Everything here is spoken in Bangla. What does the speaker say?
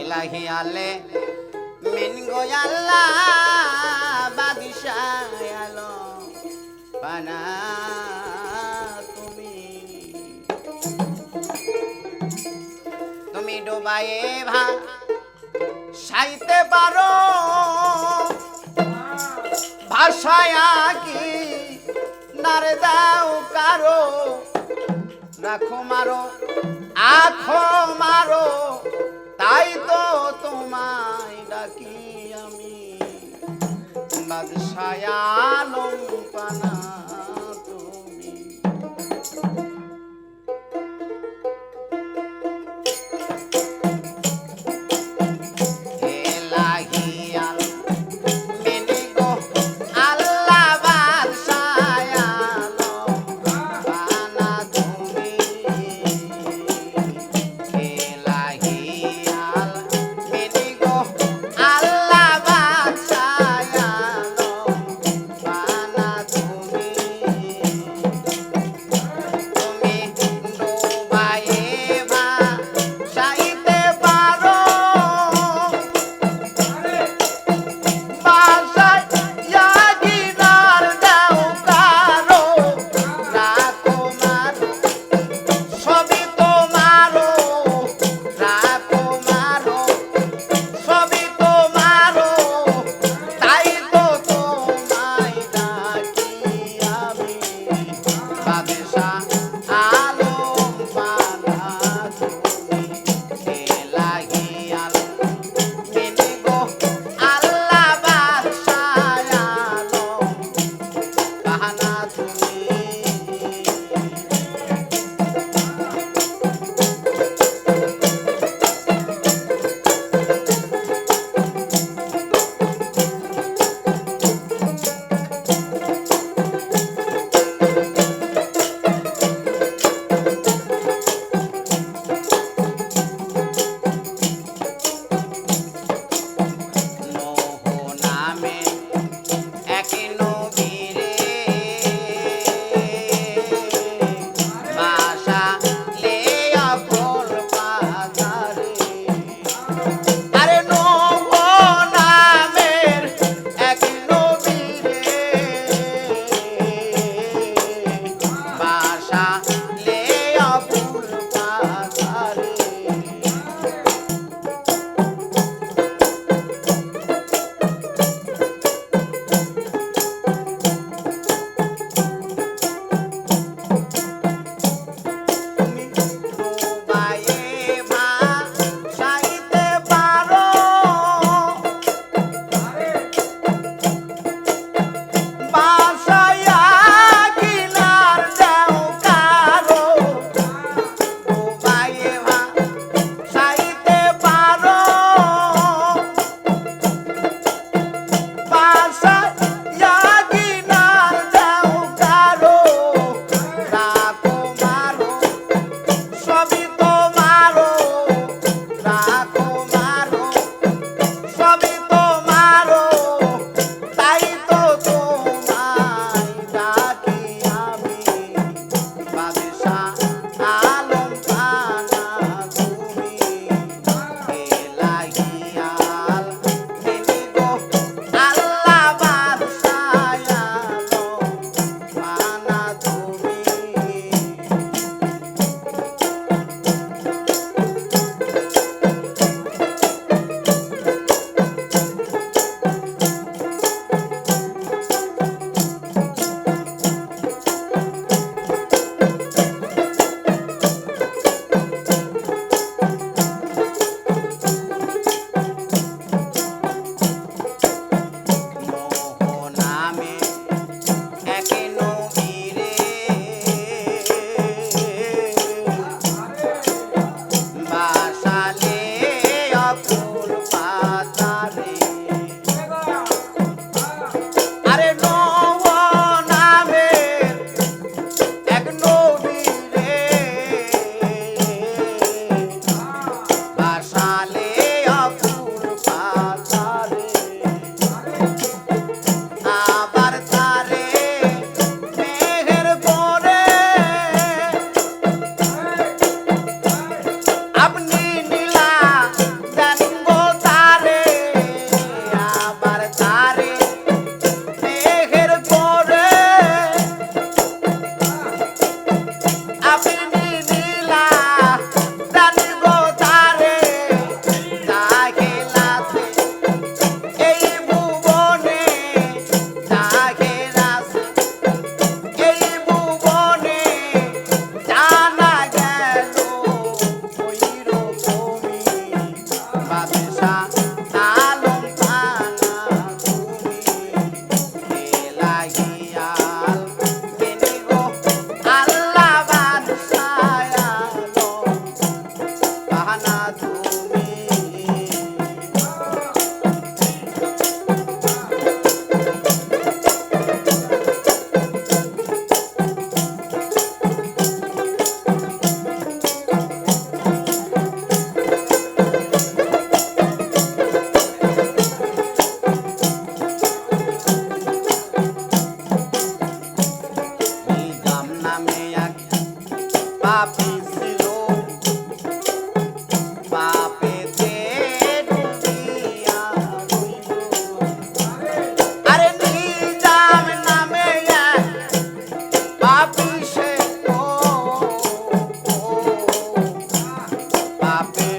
ইলাহি আলে মিন গো আল্লাহ, বাদিশাহ আলো পানা তুমি। তুমি ডোবায়ে ভা, সাইতে পারো, ভাষায় কি নারে দাও কারও, রাখো মারো, আখো মারো। তাই তো তোমায় ডাকি আমি। বাদশায়ালম পানা পাপি ছিল পাপেতে ডুবিয়া। আরে নিজাম নামে পাপি সে পাপে